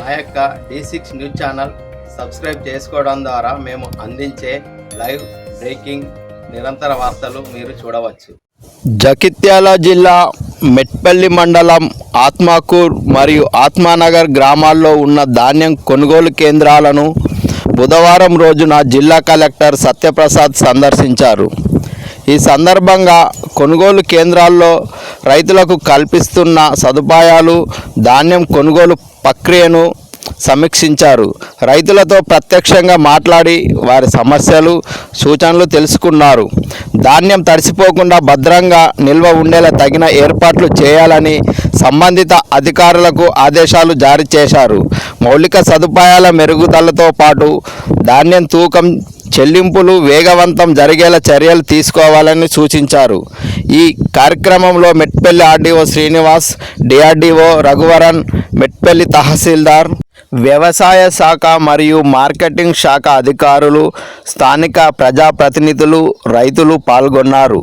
మా యొక్క D six news channel subscribe చేసుకోవడం ద్వారా మేము అందించే లైవ్ బ్రేకింగ్ నిరంతర వార్తలు మీరు చూడవచ్చు. జగిత్యాల జిల్లా మెట్పల్లి మండలం ఆత్మాకూర్ మరియు ఆత్మానగర్ గ్రామాల్లో ఉన్న ధాన్యం కొనుగోలు కేంద్రాలను బుధవారం రోజున జిల్లా కలెక్టర్ సత్యప్రసాద్ సందర్శించారు. ఈ సందర్భంగా కొనుగోలు కేంద్రాల్లో రైతులకు కల్పిస్తున్న సదుపాయాలు ధాన్యం కొనుగోలు ప్రక్రియను సమీక్షించారు. రైతులతో ప్రత్యక్షంగా మాట్లాడి వారి సమస్యలు సూచనలు తెలుసుకున్నారు. ధాన్యం తడిసిపోకుండా భద్రంగా నిల్వ ఉండేలా తగిన ఏర్పాట్లు చేయాలని సంబంధిత అధికారులకు ఆదేశాలు జారీ చేశారు. మౌలిక సదుపాయాల మెరుగుదలతో పాటు ధాన్యం తూకం చెల్లింపులు వేగవంతం జరిగేలా చర్యలు తీసుకోవాలని సూచించారు. ఈ కార్యక్రమంలో మెట్పల్లి ఆర్డీఓ శ్రీనివాస్ డిఆర్డీఓ రఘువరన్ మెట్పల్లి తహసీల్దార్ వ్యవసాయ శాఖ మరియు మార్కెటింగ్ శాఖ అధికారులు స్థానిక ప్రజాప్రతినిధులు రైతులు పాల్గొన్నారు.